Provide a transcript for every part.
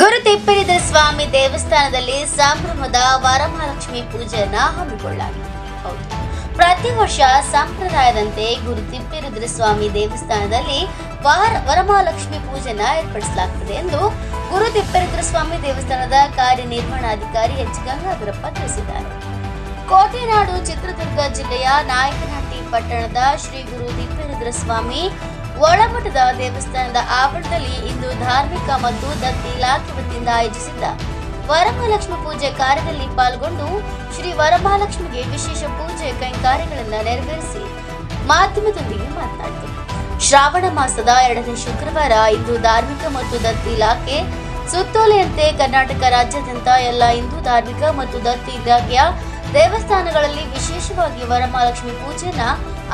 ಗುರುತಿಪ್ಪರಿದ ಸ್ವಾಮಿ ದೇವಸ್ಥಾನದಲ್ಲಿ ಸಂಭ್ರಮದ ವರಮಹಾಲಕ್ಷ್ಮಿ ಪೂಜೆಯನ್ನ ಹಮ್ಮಿಕೊಳ್ಳಲಾಗಿದೆ. ಪ್ರತಿ ವರ್ಷ ಸಂಪ್ರದಾಯದಂತೆ ಗುರುತಿಪ್ಪಿರುದ್ರ ಸ್ವಾಮಿ ದೇವಸ್ಥಾನದಲ್ಲಿ ವಾರ, ವರಮಹಾಲಕ್ಷ್ಮಿ ಪೂಜೆನ ಏರ್ಪಡಿಸಲಾಗುತ್ತದೆ ಎಂದು ಗುರುತಿಪ್ಪಿರುದ್ರ ಸ್ವಾಮಿ ದೇವಸ್ಥಾನದ ಕಾರ್ಯನಿರ್ವಹಣಾಧಿಕಾರಿ ಎಚ್. ಗಂಗಾಧರಪ್ಪ ತಿಳಿಸಿದ್ದಾರೆ. ಕೋಟೆನಾಡು ಚಿತ್ರದುರ್ಗ ಜಿಲ್ಲೆಯ ನಾಯಕನಹಟ್ಟಿ ಪಟ್ಟಣದ ಶ್ರೀ ಗುರು ದಿವ್ಯರುದ್ರ ಸ್ವಾಮಿ ಒಳಮಠದ ದೇವಸ್ಥಾನದ ಆವರಣದಲ್ಲಿ ಇಂದು ಧಾರ್ಮಿಕ ಮತ್ತು ದತ್ತಿ ಇಲಾಖೆ ವತಿಯಿಂದ ಆಯೋಜಿಸಿದ್ದ ವರಮಹಾಲಕ್ಷ್ಮಿ ಪೂಜೆ ಕಾರ್ಯದಲ್ಲಿ ಪಾಲ್ಗೊಂಡು ಶ್ರೀ ವರಮಹಾಲಕ್ಷ್ಮಿಗೆ ವಿಶೇಷ ಪೂಜೆ ಕೈಂಕಾರ್ಯಗಳನ್ನು ನೆರವೇರಿಸಿ ಮಾಧ್ಯಮದೊಂದಿಗೆ ಮಾತನಾಡಿದರು. ಶ್ರಾವಣ ಮಾಸದ ಎರಡನೇ ಶುಕ್ರವಾರ ಇಂದು ಧಾರ್ಮಿಕ ಮತ್ತು ದತ್ತಿ ಇಲಾಖೆ, ಸುತ್ತೋಲೆಯಂತೆ ಕರ್ನಾಟಕ ರಾಜ್ಯಾದ್ಯಂತ ಎಲ್ಲ ಹಿಂದೂ ಧಾರ್ಮಿಕ ಮತ್ತು ದತ್ತಿ ಇಲಾಖೆಯ ದೇವಸ್ಥಾನಗಳಲ್ಲಿ ವಿಶೇಷವಾಗಿ ವರಮಹಾಲಕ್ಷ್ಮಿ ಪೂಜೆಯನ್ನ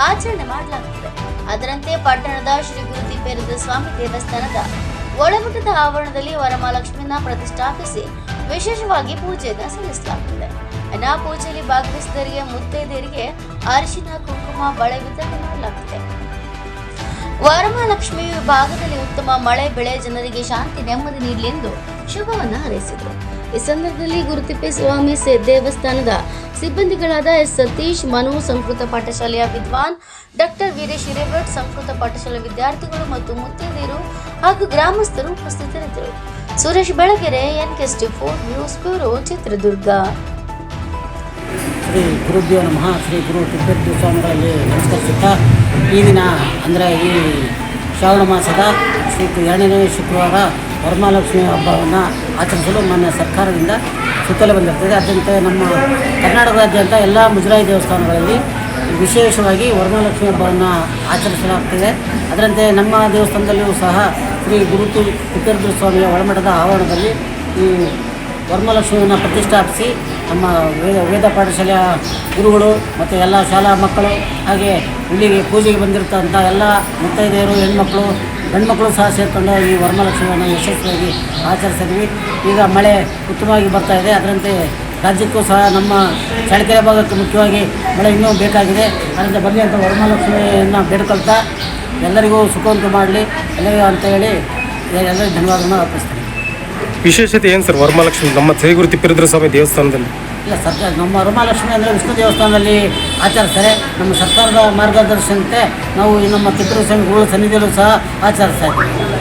ಆಚರಣೆ ಮಾಡಲಾಗುತ್ತದೆ. ಅದರಂತೆ ಪಟ್ಟಣದ ಶ್ರೀ ಗುರು ತಿಪ್ಪೇರುದ್ರ ಸ್ವಾಮಿ ದೇವಸ್ಥಾನದ ಒಳಮಠದ ಆವರಣದಲ್ಲಿ ವರಮಹಾಲಕ್ಷ್ಮಿನ ಪ್ರತಿಷ್ಠಾಪಿಸಿ ವಿಶೇಷವಾಗಿ ಪೂಜೆಯನ್ನ ಸಲ್ಲಿಸಲಾಗುತ್ತದೆ ಅನಾ ಪೂಜೆಯಲ್ಲಿ ಭಾಗವಹಿಸಿದರಿಗೆ ಮುತ್ತೈದೆಯರಿಗೆ ಅರಿಶಿನ, ಕುಂಕುಮ, ಬಳೆ ವಿತರಣೆ ಮಾಡಲಾಗುತ್ತದೆ. ವರಮಹಾಲಕ್ಷ್ಮಿ ವಿಭಾಗದಲ್ಲಿ ಉತ್ತಮ ಮಳೆ ಬೆಳೆ ಜನರಿಗೆ ಶಾಂತಿ, ನೆಮ್ಮದಿ ನೀಡಲಿ ಎಂದು ಶುಭವನ್ನು ಹಾರೈಸಿದರು. ಈ ಸಂದರ್ಭದಲ್ಲಿ ಗುರುತಿಪ್ಪೇ ಸ್ವಾಮಿ ದೇವಸ್ಥಾನದ ಸಿಬ್ಬಂದಿಗಳಾದ ಎಸ್. ಸತೀಶ್, ಮನು, ಸಂಸ್ಕೃತ ಪಾಠಶಾಲೆಯ ವಿದ್ವಾನ್, ಡಾಕ್ಟರ್ ವೀರೇಶ್ ಹಿರೇಭಟ್ ಸಂಸ್ಕೃತ ಪಾಠಶಾಲೆ ವಿದ್ಯಾರ್ಥಿಗಳು ಮತ್ತು ಮುತ್ತೈದೆಯರು ಹಾಗೂ ಗ್ರಾಮಸ್ಥರು ಉಪಸ್ಥಿತರಿದ್ದರು. ಸುರೇಶ್ ಬೆಳಗೆರೆ ಎನ್ ಎನ್ಕೆಸ್ಟಿ four news bureau, Chitradurga. Shri ಗುರುಭ್ಯೋ ನಮಃ. ಶ್ರೀ ಗುರು ತಿಪ್ಪೇಶ್ವರ ಸ್ವಾಮಿಗಳಲ್ಲಿ ನಮಸ್ಕರಿಸುತ್ತಾ, ಈ ದಿನ ಅಂದರೆ ಈ ಶ್ರಾವಣ ಮಾಸದ ಶ್ರೀ ಎರಡನೇ ಶುಕ್ರವಾರ ವರಮಹಾಲಕ್ಷ್ಮಿ ಹಬ್ಬವನ್ನು ಆಚರಿಸಲು ಮಾನ್ಯ ಸರ್ಕಾರದಿಂದ ಸುತ್ತಲೇ ಬಂದಿರ್ತದೆ. ಅತ್ಯಂತ ನಮ್ಮ ಕರ್ನಾಟಕದಾದ್ಯಂತ ಎಲ್ಲ ಮುಜರಾಯಿ ದೇವಸ್ಥಾನಗಳಲ್ಲಿ ವಿಶೇಷವಾಗಿ ವರಮಹಾಲಕ್ಷ್ಮಿ ಹಬ್ಬವನ್ನು ಆಚರಿಸಲಾಗ್ತಿದೆ. ಅದರಂತೆ ನಮ್ಮ ದೇವಸ್ಥಾನದಲ್ಲಿಯೂ ಸಹ ಶ್ರೀ ಗುರುತು ತಿಪ್ಪೇಶ್ವರ ಸ್ವಾಮಿಯ ಒಳಮಠದ ಆವರಣದಲ್ಲಿ ಈ ವರಮಹಾಲಕ್ಷ್ಮಿಯನ್ನು ಪ್ರತಿಷ್ಠಾಪಿಸಿ ನಮ್ಮ ವೇದ ವೇದ ಪಾಠಶಾಲೆಯ ಗುರುಗಳು ಮತ್ತು ಎಲ್ಲ ಶಾಲಾ ಮಕ್ಕಳು ಹಾಗೆ ಇಲ್ಲಿಗೆ ಪೂಜೆಗೆ ಬಂದಿರ್ತಂಥ ಎಲ್ಲ ಮುತ್ತೈದೆಯರು ಹೆಣ್ಮಕ್ಳು ಸಹ ಸೇರಿಕೊಂಡು ಈ ವರಮಹಾಲಕ್ಷ್ಮಿಯನ್ನು ಯಶಸ್ವಿಯಾಗಿ ಆಚರಿಸಿದ್ವಿ. ಈಗ ಮಳೆ ಉತ್ತಮವಾಗಿ ಬರ್ತಾ ಇದೆ. ಅದರಂತೆ ರಾಜ್ಯಕ್ಕೂ ಸಹ ನಮ್ಮ ಚಳ್ಳಕೆರೆ ಭಾಗಕ್ಕೆ ಮುಖ್ಯವಾಗಿ ಮಳೆ ಇನ್ನೂ ಬೇಕಾಗಿದೆ. ಅದರಿಂದ ಬನ್ನಿ ಅಂತ ವರಮಹಾಲಕ್ಷ್ಮಿಯನ್ನು ಬೇಡ್ಕೊಳ್ತಾ ಎಲ್ಲರಿಗೂ ಸುಖವಂತು ಮಾಡಲಿ. ಎಲ್ಲರಿಗೂ ಅಂತ ಹೇಳಿ ಎಲ್ಲರಿಗೂ ಧನ್ಯವಾದವನ್ನು ಅರ್ಪಿಸ್ತೀನಿ. ವಿಶೇಷತೆ ಏನು ಸರ್ ವರಮಹಾಲಕ್ಷ್ಮಿ ನಮ್ಮ ಶ್ರೀ ಗುರು ತಿಪ್ಪೇರುದ್ರ ಸ್ವಾಮಿ ದೇವಸ್ಥಾನದಲ್ಲಿ. ಇಲ್ಲ, ಸರ್ಕಾರ, ನಮ್ಮ ರುಮಾಲಕ್ಷ್ಮಿ ಅಂದರೆ ವಿಷ್ಣು ದೇವಸ್ಥಾನದಲ್ಲಿ ಆಚರಿಸ್ತಾರೆ. ನಮ್ಮ ಸರ್ಕಾರದ ಮಾರ್ಗದರ್ಶನತೆ ನಾವು ನಮ್ಮ ಕಿತ್ತೂರು ಗುರು ಸನ್ನಿಧಿಯಲ್ಲೂ ಸಹ ಆಚರಿಸ್ತಾ ಇದ್ದೀವಿ.